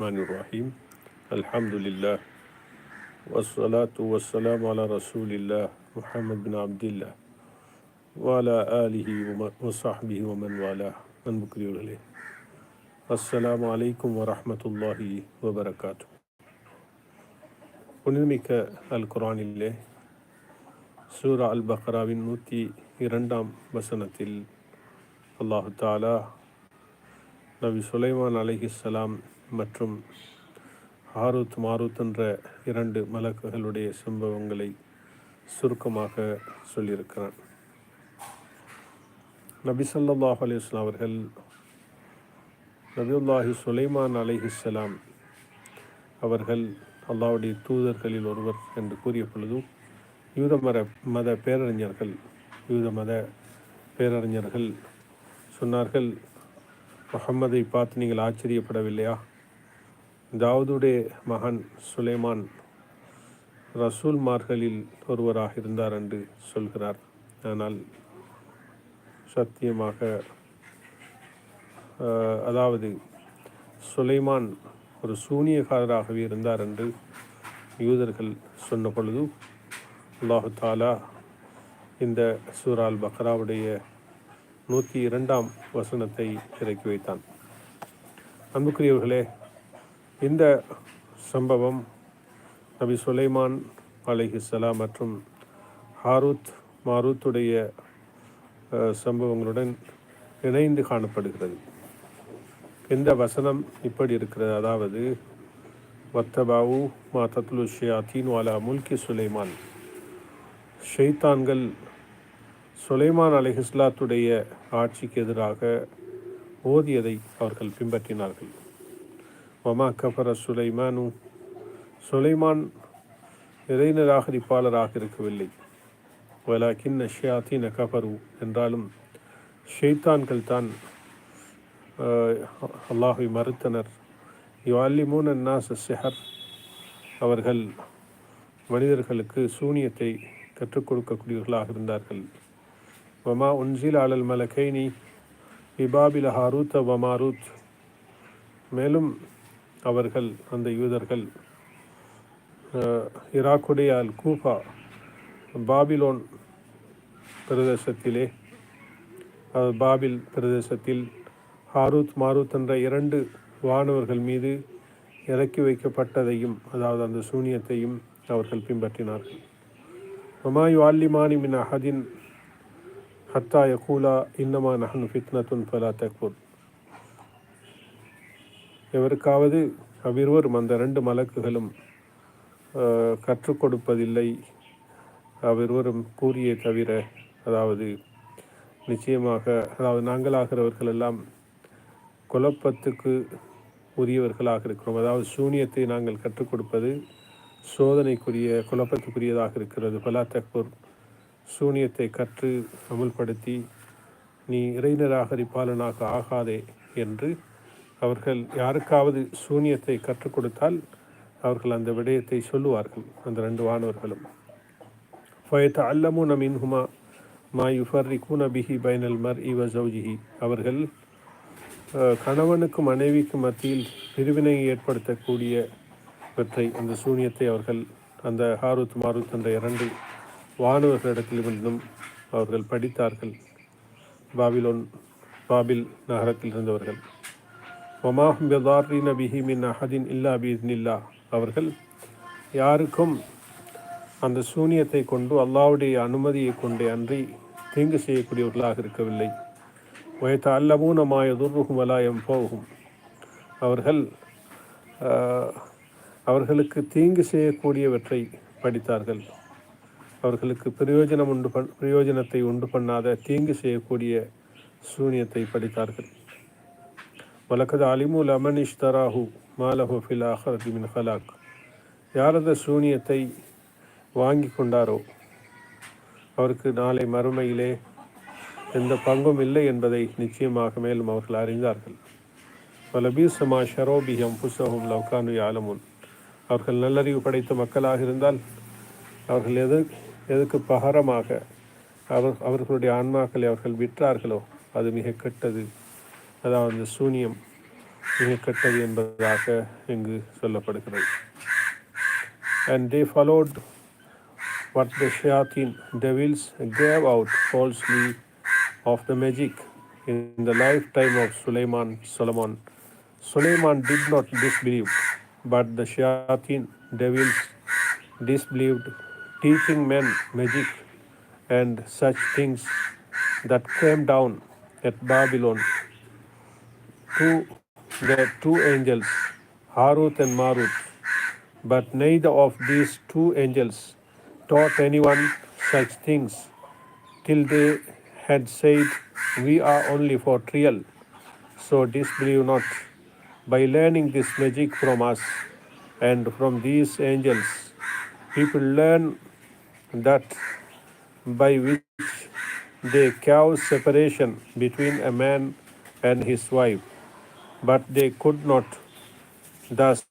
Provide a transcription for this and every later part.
الرحمن الرحيم الحمد لله والصلاة والسلام على رسول الله محمد بن عبد الله وعلى آله وصحبه ومن والاه அன்புக்குரியவர்களே அஸ்ஸலாமு அலைக்கும் வரஹமத்துல்லாஹி வபரகாத்து புனிதமிக்க அல் குரானிலே சூரா அல் பக்ராவின் நூற்றி இரண்டாம் வசனத்தில் அல்லாஹு தாலா நபி சுலைமான் அலிஹிஸ்ஸலாம் மற்றும் ஹாரூத் மாரூத் என்ற இரண்டு மலக்குகளுடைய சம்பவங்களை சுருக்கமாக சொல்லியிருக்கிறான். நபி சொல்லாஹ் அலிஸ்லாம் அவர்கள் நபியுல்லாஹி சுலைமான் அலிஹிஸ்லாம் அவர்கள் அல்லாவுடைய தூதர்களில் ஒருவர் என்று கூறிய பொழுதும் யூத மத மத பேரறிஞர்கள் யூத மத பேரறிஞர்கள் சொன்னார்கள் முகம்மதை பார்த்து நீங்கள் ஆச்சரியப்படவில்லையா? தாவூதுடைய மகன் சுலைமான் ரசூல்மார்களில் ஒருவராக இருந்தார் என்று சொல்கிறார். ஆனால் சத்தியமாக அதாவது சுலைமான் ஒரு சூனியக்காரராகவே இருந்தார் என்று யூதர்கள் சொன்ன பொழுது அல்லாஹு தாலா இந்த சூரால் பக்ராவுடைய நூற்றி இரண்டாம் வசனத்தை இறக்கி வைத்தான். அன்புக்குரியவர்களே இந்த சம்பவம் நபி சுலைமான் அலைஹிஸ்ஸலாம் மற்றும் ஹாரூத் மாரூத்துடைய சம்பவங்களுடன் இணைந்து காணப்படுகிறது. இந்த வசனம் இப்படி இருக்கிறது. அதாவது வத்தபாவு மா தத்லு ஷியாத்தீன் வாலா முல்கி சுலைமான். ஷெய்தான்கள் சுலைமான் அலைஹிஸ்லாத்துடைய ஆட்சிக்கு எதிராக ஓதியதை அவர்கள் பின்பற்றினார்கள். வமா கஃபர சுலைமானு சுலைமான் இறை நிராகரிப்பாளராக இருக்கவில்லை வலாக்கின் ஷியாத்தீன கஃபரு என்றாலும் ஷெய்தான்கள் தான் அல்லாஹை மறுத்தனர். யுவாலிமூன் அன்னாஸ் செஹர் அவர்கள் மனிதர்களுக்கு சூனியத்தை கற்றுக் கொடுக்கக்கூடியவர்களாக இருந்தார்கள். வமா உன்சில் அலல் மலகைனி இபாபில ஹாரூத் வமாரூத் மேலும் அவர்கள் அந்த யூதர்கள் அஹ், ஈராக்குடைய அல் கூஃபா பாபிலோன் பிரதேசத்திலே பாபில் பிரதேசத்தில் ஹாரூத் மாரூத் என்ற இரண்டு வானவர்கள் மீது இறக்கி வைக்கப்பட்டதையும் அதாவது அந்த சூனியத்தையும் அவர்கள் பின்பற்றினார்கள். மமாய் வால்லிமானி மின் அஹதின் ஹத்தா யகூலா இன்னமா நஹன் ஃபித்னத்துன் ஃபலா தக்பூர். எவருக்காவது அவ்விருவரும் அந்த ரெண்டு மலக்குகளும் கற்றுக் கொடுப்பதில்லை அவ்விருவரும் கூறியே தவிர அதாவது நிச்சயமாக அதாவது நாங்களாகிறவர்கள் எல்லாம் குழப்பத்துக்கு உரியவர்களாக இருக்கிறோம். அதாவது சூனியத்தை நாங்கள் கற்றுக் கொடுப்பது சோதனைக்குரிய குழப்பத்துக்குரியதாக இருக்கிறது. பலா தக்பூர் சூனியத்தை கற்று அமுல்படுத்தி நீ இறை நிராகரிப்பாளனாக ஆகாதே என்று அவர்கள் யாருக்காவது சூனியத்தை கற்றுக் கொடுத்தால் அவர்கள் அந்த விடயத்தை சொல்லுவார்கள் அந்த ரெண்டு வானவர்களும். ஃபயத்த அல்லமு நமின்ஹுமா மா யுஃபர்ரிகூன பிஹி பைனல் மர் இவ ஜவுஜிஹி அவர்கள் கணவனுக்கும் மனைவிக்கும் மத்தியில் பிரிவினை ஏற்படுத்தக்கூடியவற்றை அந்த சூனியத்தை அவர்கள் அந்த ஹாரூத் மாரூத் என்ற இரண்டு வானவர்களிடத்திலிருந்தும் அவர்கள் படித்தார்கள். பாபிலோன் பாபில் நகரத்தில் இருந்தவர்கள். ஒமாஹும் பெதாரின பிஹி மின் அஹதின் இல்லா பீஸ்னில்லா அவர்கள் யாருக்கும் அந்த சூனியத்தை கொண்டு அல்லாவுடைய அனுமதியை கொண்டே அன்றி தீங்கு செய்யக்கூடியவர்களாக இருக்கவில்லை. வயத்த அல்லமூன மாயதுர்ருகும் வலாயம் போகும் அவர்கள் அவர்களுக்கு தீங்கு செய்யக்கூடியவற்றை படித்தார்கள். அவர்களுக்கு பிரயோஜனம் உண்டு பண் பிரயோஜனத்தை உண்டு பண்ணாத தீங்கு செய்யக்கூடிய சூனியத்தை படித்தார்கள். வலக்கது அலிமுல் அமன் இஷ்தராஹு மாலஹு ஃபில் ஆஹரதி மின் ஹலாக் யாரது சூனியத்தை வாங்கி கொண்டாரோ அவருக்கு நாளை மறுமையிலே எந்த பங்கும் இல்லை என்பதை நிச்சயமாக மேலும் அவர்கள் அறிந்தார்கள். வலபீசமா ஷரோபியம் புஸ்தகம் லவ்கானு யாலமுன். அவர்கள் நல்லறிவு படைத்த மக்களாக இருந்தால் அவர்கள் எது எதுக்கு பகரமாக அவர் அவர்களுடைய ஆன்மாக்களை அவர்கள் விற்றார்களோ அது மிக கெட்டது. அதாவது அந்த சூனியம் மிக கெட்டது என்பதாக இங்கு சொல்லப்படுகிறது and they followed what the shayateen devils gave out falsely of the magic in the lifetime of Suleiman Solomon. Suleiman did not disbelieve, but the shayateen devils disbelieved, teaching men magic and such things that came down at Babylon to the two angels, Harut and Marut. But neither of these two angels taught anyone such things till they had said, We are only for trial. So disbelieve not by learning this magic from us and from these angels. People learn that by which they cause separation between a man and his wife, but they could not thus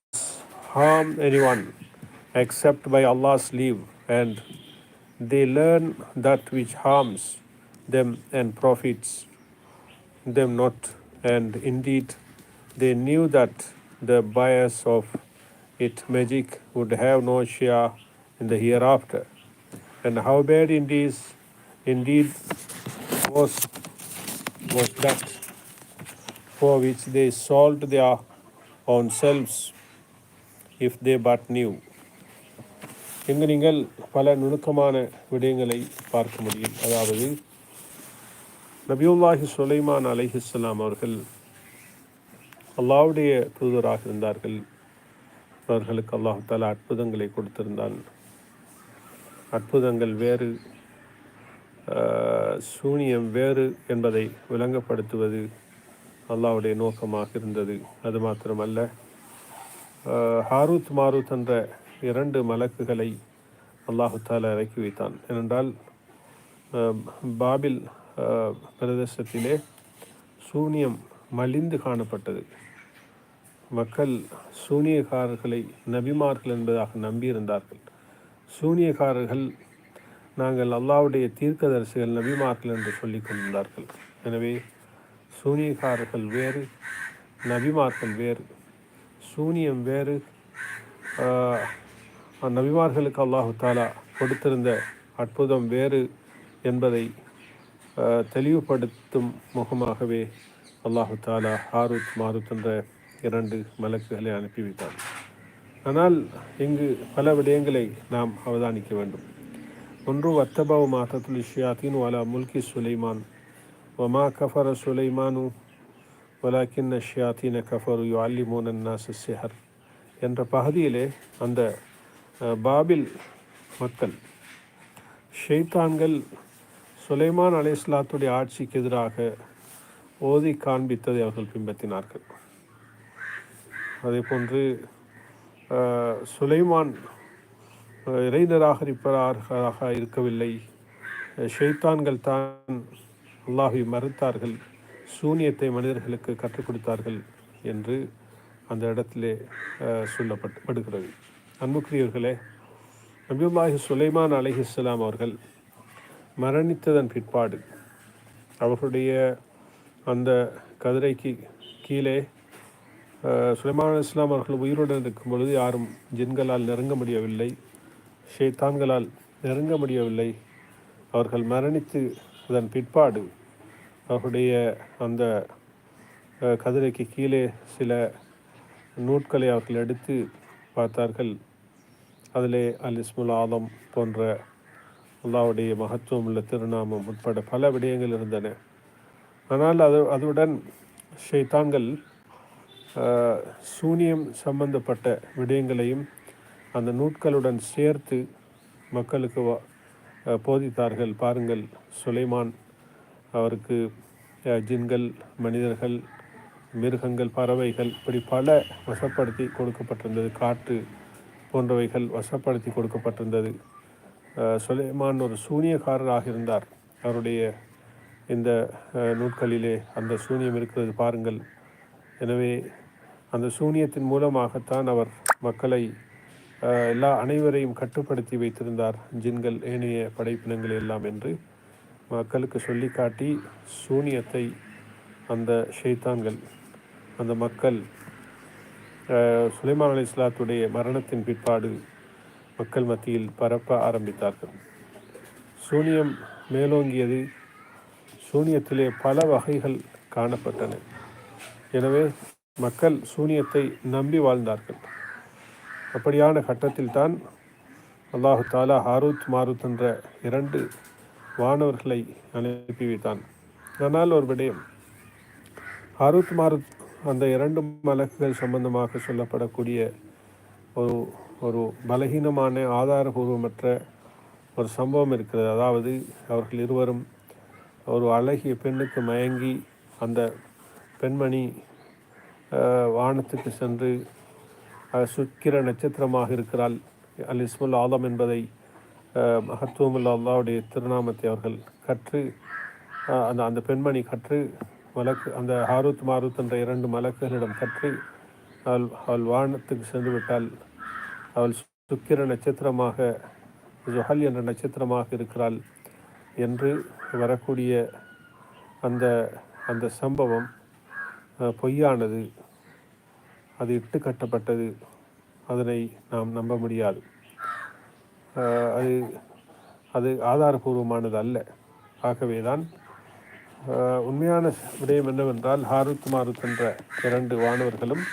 harm anyone except by Allah's leave, and they learn that which harms them and profits them not, and indeed they knew that the bias of it magic would have no share in the hereafter. And how bad indeed, indeed was was that for which they sold their own selves if they but knew. இங்கு நீங்கள் பல நுணுக்கமான விடயங்களை பார்க்க முடியும். அதாவது நபியுல்லாஹி சுலைமான் அலைஹிஸ்ஸலாம் அவர்கள் அல்லாவுடைய தூதராக இருந்தார்கள். அவர்களுக்கு அல்லாஹ் தாலா அற்புதங்களை கொடுத்திருந்தான். அற்புதங்கள் வேறு சூனியம் வேறு என்பதை விளங்கப்படுத்துவது அல்லாவுடைய நோக்கமாக இருந்தது. அது மாத்திரமல்ல. ஹாரூத் மாரூத் என்ற இரண்டு மலக்குகளை அல்லாஹுத்தால இறக்கி வைத்தான். ஏனென்றால் பாபில் பிரதேசத்திலே சூனியம் மலிந்து காணப்பட்டது. மக்கள் சூனியக்காரர்களை நபிமார்கள் என்பதாக நம்பியிருந்தார்கள். சூனியக்காரர்கள் நாங்கள் அல்லாவுடைய தீர்க்கதரிசிகள் நபிமார்கள் என்று சொல்லிக் கொண்டிருந்தார்கள். எனவே சூனியக்காரர்கள் வேறு நபிமார்கள் வேறு சூனியம் வேறு. நபிமார்களுக்கு அல்லாஹு தாலா கொடுத்திருந்த அற்புதம் வேறு என்பதை தெளிவுபடுத்தும் முகமாகவே அல்லாஹு தாலா ஹாரூத் மாருத் என்ற இரண்டு மலக்குகளை அனுப்பி வைத்தார். ஆனால் இங்கு பல விடயங்களை நாம் அவதானிக்க வேண்டும். ஒன்று வத்தபாவு மாதத்துல் ஷியாத்தின் வாலா முல்கி சுலைமான் وما كفر سليمان ولكن الشياطين كفروا يعلمون الناس السحر. என்ற பகுதியிலே அந்த பாபில் மக்கள் ஷெய்தான்கள் சுலைமான் அலைஹிஸ்ஸலாத்துடைய ஆட்சிக்கு எதிராக ஓதி காண்பித்ததை அவர்கள் பின்பற்றினார்கள். அதே போன்று சுலைமான் இறை நிராகரிப்பவராக இருக்கவில்லை. ஷெய்தான்கள் தான் அல்லாஹை மறுத்தார்கள். சூனியத்தை மனிதர்களுக்கு கற்றுக் கொடுத்தார்கள் என்று அந்த இடத்திலே சொல்லப்பட்டுப்படுகிறது அன்புக்குரியவர்களே நபியுல்லாஹி சுலைமான் அலிஹிஸ்லாம் அவர்கள் மரணித்ததன் பிற்பாடு அவர்களுடைய அந்த கதிரைக்கு கீழே சுலைமான் இஸ்லாம் அவர்கள் உயிருடன் இருக்கும் பொழுது யாரும் ஜின்களால் நெருங்க முடியவில்லை ஷேத்தான்களால் நெருங்க முடியவில்லை. அவர்கள் மரணித்து அதன் பிற்பாடு அவருடைய அந்த கதிரைக்கு கீழே சில நூட்களை அவர்கள் எடுத்து பார்த்தார்கள். அதிலே அல் இஸ்முல் ஆலம் போன்ற அல்லாவுடைய மகத்துவம் உள்ள திருநாமம் உட்பட பல விடயங்கள் இருந்தன. ஆனால் அது அதுடன் ஷைத்தான்கள் சூனியம் சம்பந்தப்பட்ட விடயங்களையும் அந்த நூட்களுடன் சேர்த்து மக்களுக்கு போதித்தார்கள். பாருங்கள் சுலைமான் அவருக்கு ஜின்கள் மனிதர்கள் மிருகங்கள் பறவைகள் இப்படி பல வசப்படுத்தி கொடுக்கப்பட்டிருந்தது. காற்று போன்றவைகள் வசப்படுத்தி கொடுக்கப்பட்டிருந்தது. சுலைமான் ஒரு சூனியக்காரராக இருந்தார். அவருடைய இந்த நூட்களிலே அந்த சூனியம் இருக்கிறது பாருங்கள். எனவே அந்த சூனியத்தின் மூலமாகத்தான் அவர் மக்களை எல்லா அனைவரையும் கட்டுப்படுத்தி வைத்திருந்தார். ஜின்கள் ஏனைய படைப்பினங்கள் எல்லாம் என்று. மக்களுக்கு சொல்லி காட்டி சூனியத்தை அந்த ஷெய்தான்கள் அந்த மக்கள் சுலைமான் அலி இஸ்லாத்துடைய மரணத்தின் பிற்பாடு மக்கள் மத்தியில் பரப்ப ஆரம்பித்தார்கள். சூனியம் மேலோங்கியது சூனியத்திலே பல வகைகள் காணப்பட்டன. எனவே மக்கள் சூனியத்தை நம்பி வாழ்ந்தார்கள். அப்படியான கட்டத்தில்தான் அல்லாஹு தாலா ஹாரூத் மாருத் என்ற இரண்டு வானவர்களை அனுப்பி வைத்தான். ஆனால் ஒரு விடயம். அருத் மாருத் அந்த இரண்டு மலக்குகள் சம்பந்தமாக சொல்லப்படக்கூடிய ஒரு ஒரு பலகீனமான ஆதாரபூர்வமற்ற ஒரு சம்பவம் இருக்கிறது. அதாவது அவர்கள் இருவரும் ஒரு அழகிய பெண்ணுக்கு மயங்கி அந்த பெண்மணி வானத்துக்கு சென்று சுக்கிர நட்சத்திரமாக இருக்கிறாள். அல் இஸ்முல் ஆலம் என்பதை அஹ், அல்லாவுடைய திருநாமத்தை அவர்கள் கற்று அந்த அந்த பெண்மணி கற்று மலக்கு அந்த ஹாரூத் மாரூத் என்ற இரண்டு மலக்குகளிடம் கற்று அவள் அவள் வானத்துக்கு சென்று விட்டால் அவள் சுக்கிர நட்சத்திரமாக ஜுஹல் என்ற நட்சத்திரமாக இருக்கிறாள் என்று வரக்கூடிய அந்த அந்த சம்பவம் பொய்யானது அது இட்டு கட்டப்பட்டது அதனை நாம் நம்ப முடியாது. அது அது ஆதாரபூர்வமானது அல்ல. ஆகவே தான் உண்மையான விடயம் என்னவென்றால் ஹாருத் மாருத் என்ற இரண்டு வானவர்களும்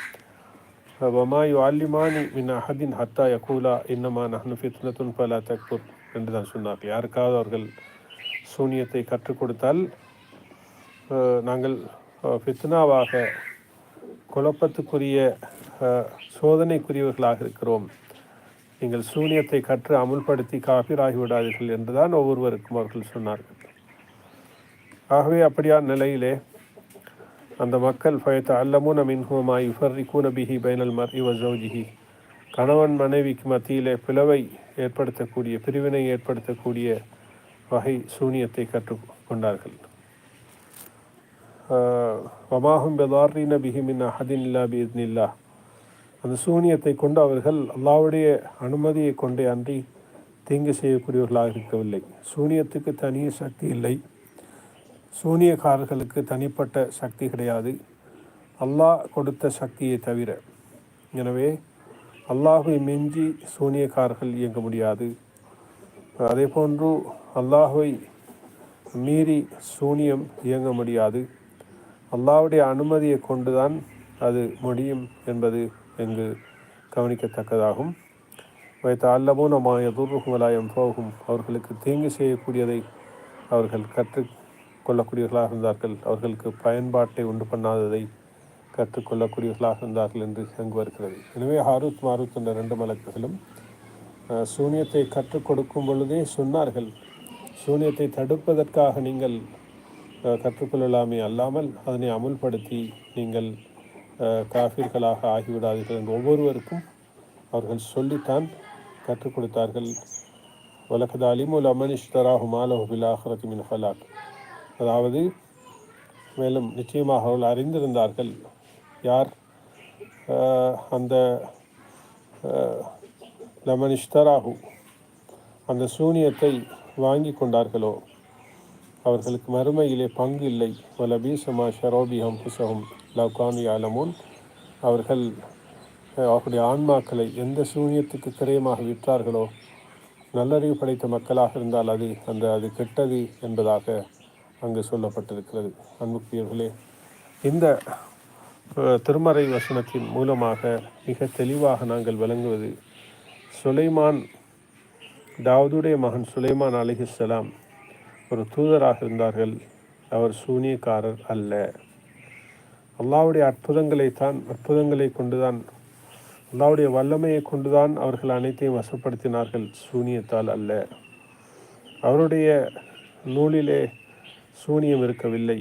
வமாய் வால்யுமானி மின் அஹதின் ஹத்தா யகூலா இன்னமா நஹ்னு ஃபித்னத்துன் ஃபலா தக்புர் என்று தான் சொன்னார்கள் யாருக்காவது அவர்கள் சூனியத்தை கற்றுக் கொடுத்தால் நாங்கள் ஃபித்னாவாக குழப்பத்துக்குரிய சோதனைக்குரியவர்களாக இருக்கிறோம். நீங்கள் சூனியத்தை கற்று அமுல்படுத்தி காபிராகி விடாதீர்கள் என்றுதான் ஒவ்வொருவருக்கும் அவர்கள் சொன்னார்கள். ஆகவே அப்படியான நிலையிலே அந்த மக்கள் பயத்த அல்லமுன மின்ஹுமா ஃபர்ரி கூனபிஹி பைனல் மர்இ வ ஜௌஜிஹி கணவன் மனைவிக்கு மத்தியிலே பிளவை ஏற்படுத்தக்கூடிய பிரிவினை ஏற்படுத்தக்கூடிய வகை சூனியத்தை கற்றுக்கொண்டார்கள் வமாஹும் பெதாரின பிஹி மின் அஹதின் இல்லா பிஇத்னில்லா அந்த சூனியத்தை கொண்டு அவர்கள் அல்லாவுடைய அனுமதியை கொண்டே அன்றி தீங்கு செய்யக்கூடியவர்களாக இருக்கவில்லை. சூனியத்துக்கு தனி சக்தி இல்லை. சூனியக்காரர்களுக்கு தனிப்பட்ட சக்தி கிடையாது. அல்லாஹ் கொடுத்த சக்தியை தவிர. எனவே அல்லாஹுவை மிஞ்சி சூனியக்காரர்கள் இயங்க முடியாது. அதே போன்று அல்லாஹுவை மீறி சூனியம் இயங்க முடியாது. அல்லாவுடைய அனுமதியை கொண்டுதான் அது முடியும் என்பது இங்கு கவனிக்கத்தக்கதாகும். வைத்த அல்லமும் எதுர்ருகுமலாயம் போகும் அவர்களுக்கு தீங்கு செய்யக்கூடியதை அவர்கள் கற்றுக்கொள்ளக்கூடியவர்களாக இருந்தார்கள். அவர்களுக்கு பயன்பாட்டை உண்டு பண்ணாததை கற்றுக்கொள்ளக்கூடியவர்களாக இருந்தார்கள் என்று அங்கு வருகிறது. எனவே ஹாரூத் மாரூத் என்ற ரெண்டு மலக்குகளும் சூனியத்தை கற்றுக் கொடுக்கும் பொழுதே சொன்னார்கள் சூனியத்தை தடுப்பதற்காக நீங்கள் கற்றுக்கொள்ளலாமே அல்லாமல் அதனை அமுல்படுத்தி நீங்கள் காஃபிர்களாக ஆகிவிடாதீர்கள் என்று ஒவ்வொருவருக்கும் அவர்கள் சொல்லித்தான் கற்றுக் கொடுத்தார்கள். வலக்கது அலிமுல் அமனிஷ்தராஹு மாலஹு பில் மின் ஹலாக் அதாவது மேலும் நிச்சயமாக அவர்கள் அறிந்திருந்தார்கள். யார்? அந்த லமனிஷ்தராகு அந்த சூனியத்தை வாங்கி கொண்டார்களோ? அவர்களுக்கு மறுமையிலே பங்கு இல்லை. வலபீசமா ஷரோபிஹம் புசகம் லவ்கானு ஆலமோன் அவர்கள் அவருடைய ஆன்மாக்களை எந்த சூன்யத்துக்கு கிரயமாக விற்றார்களோ நல்லறிவு படைத்த மக்களாக இருந்தால் அது அந்த அது கெட்டது என்பதாக அங்கு சொல்லப்பட்டிருக்கிறது. அன்புக்குரியவர்களே இந்த திருமறை வசனத்தின் மூலமாக மிக தெளிவாக நாங்கள் விளங்குவது சுலைமான் தாவூதுடைய மகன் சுலைமான் அலிஹிஸ்ஸலாம் ஒரு தூதராக இருந்தார்கள். அவர் சூனியக்காரர் அல்ல. அல்லாவுடைய அற்புதங்களை தான் அற்புதங்களை கொண்டுதான் அல்லாவுடைய வல்லமையை கொண்டுதான் அவர்கள் அனைத்தையும் வசப்படுத்தினார்கள். சூனியத்தால் அல்ல. அவருடைய நூலிலே சூனியம் இருக்கவில்லை.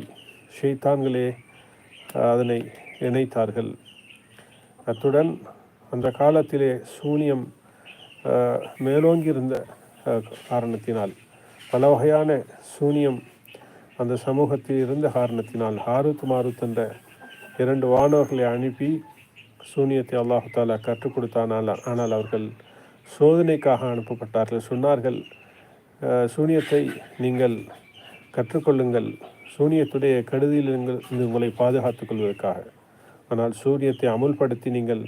ஷெய்தான்களே அதனை இணைத்தார்கள். அத்துடன் அந்த காலத்திலே சூனியம் மேலோங்கியிருந்த காரணத்தினால். பல வகையான சூனியம் அந்த சமூகத்தில் இருந்த காரணத்தினால் ஹாருத் மாருத் என்ற இரண்டு வானவர்களை அனுப்பி சூனியத்தை அல்லாஹு தாலா கற்றுக் கொடுத்தானால் ஆனால் அவர்கள் சோதனைக்காக அனுப்பப்பட்டார்கள். சொன்னார்கள் சூனியத்தை நீங்கள் கற்றுக்கொள்ளுங்கள். சூனியத்துடைய கெடுதியில் உங்களை பாதுகாத்துக் கொள்வதற்காக. ஆனால் சூரியத்தை அமுல்படுத்தி நீங்கள்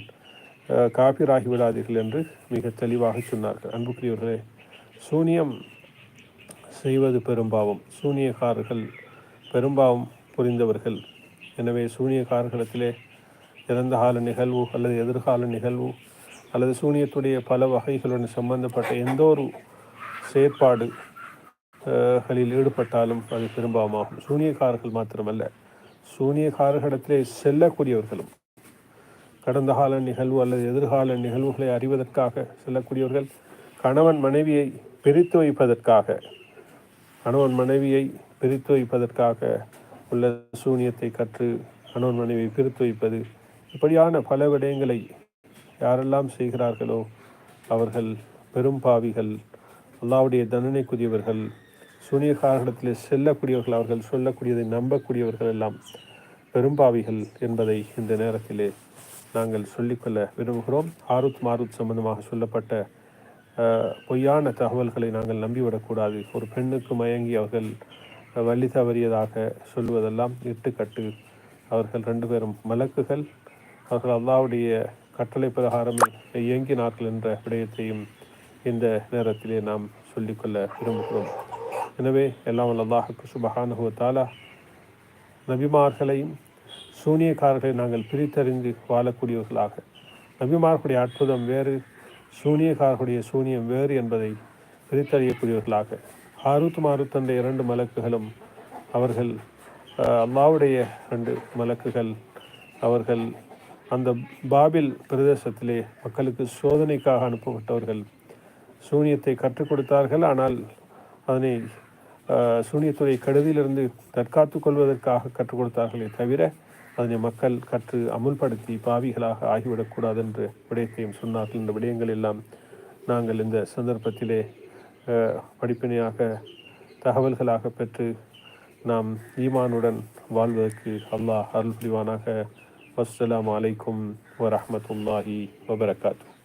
காப்பீராகி விடாதீர்கள் என்று மிக தெளிவாக சொன்னார்கள். அன்புக்குரியவர்களே சூனியம் செய்வது பெரும்பாவம். சூனியக்காரர்கள் பெரும்பாவம் புரிந்தவர்கள். எனவே சூனியக்காரர்களிடத்திலே இறந்த கால நிகழ்வு அல்லது எதிர்கால நிகழ்வு அல்லது சூனியத்துடைய பல வகைகளுடன் சம்பந்தப்பட்ட எந்த ஒரு செயற்பாடு களில் ஈடுபட்டாலும் அது பெரும்பாவமாகும். சூனியக்காரர்கள் மாத்திரமல்ல. சூனியக்காரர்களிடத்திலே செல்லக்கூடியவர்களும் கடந்த கால நிகழ்வு அல்லது எதிர்கால நிகழ்வுகளை அறிவதற்காக செல்லக்கூடியவர்கள் கணவன் மனைவியை பிரித்து வைப்பதற்காக கணவன் மனைவியை பிரித்து வைப்பதற்காக உள்ள சூனியத்தை கற்று கணவன் மனைவியை பிரித்து வைப்பது. இப்படியான பல விடயங்களை யாரெல்லாம் செய்கிறார்களோ அவர்கள் பெரும் பாவிகள். அல்லாவுடைய தண்டனைக்குரியவர்கள் சூனியக்காரர்களிடத்தில் செல்லக்கூடியவர்கள் அவர்கள் சொல்லக்கூடியதை நம்பக்கூடியவர்கள் எல்லாம் பெரும்பாவிகள் என்பதை இந்த நேரத்திலே நாங்கள் சொல்லிக்கொள்ள விரும்புகிறோம். ஆருத் மாருத் சம்பந்தமாக சொல்லப்பட்ட பொய்யான தகவல்களை நாங்கள் நம்பிவிடக்கூடாது. ஒரு பெண்ணுக்கு மயங்கி அவர்கள் வள்ளி தவறியதாக சொல்வதெல்லாம் இட்டுக்கட்டு. அவர்கள் ரெண்டு பேரும் மலக்குகள். அவர்கள் அல்லாவுடைய கட்டளை பிரகாரமே இயங்கினார்கள் என்ற விடயத்தையும் இந்த நேரத்திலே நாம் சொல்லிக்கொள்ள விரும்புகிறோம். எனவே எல்லாம் அல்லாஹுக்கு சுபகானுகுவத்தாலா நபிமார்களையும் சூனியக்காரர்களை நாங்கள் பிரித்தறிந்து வாழக்கூடியவர்களாக. நபிமார்களுடைய அற்புதம் வேறு சூனியக்காரர்களுடைய சூனியம் வேறு என்பதை பிரித்தறியக்கூடியவர்களாக. ஹாருத் மாருத் என்ற இரண்டு மலக்குகளும் அவர்கள் அல்லாவுடைய ரெண்டு மலக்குகள் அவர்கள் அந்த பாபில் பிரதேசத்திலே மக்களுக்கு சோதனைக்காக அனுப்பப்பட்டவர்கள் சூனியத்தை கற்றுக் கொடுத்தார்கள். ஆனால் அதனை சூனியத்துறை கடுதியிலிருந்து தற்காத்து கொள்வதற்காக கற்றுக் கொடுத்தார்களே தவிர அதனை மக்கள் கற்று அமுல்படுத்தி பாவிகளாக ஆகிவிடக்கூடாது என்று விடயத்தையும் சொன்னார்கள். இந்த விடயங்கள் எல்லாம் நாங்கள் இந்த சந்தர்ப்பத்திலே படிப்பினையாக தகவல்களாக பெற்று நாம் ஈமானுடன் வாழ்வதற்கு அல்லாஹ் அருள் புரிவானாக வசலாம் அலைக்கும் வரமத்துல்லாஹி வபரகாத்து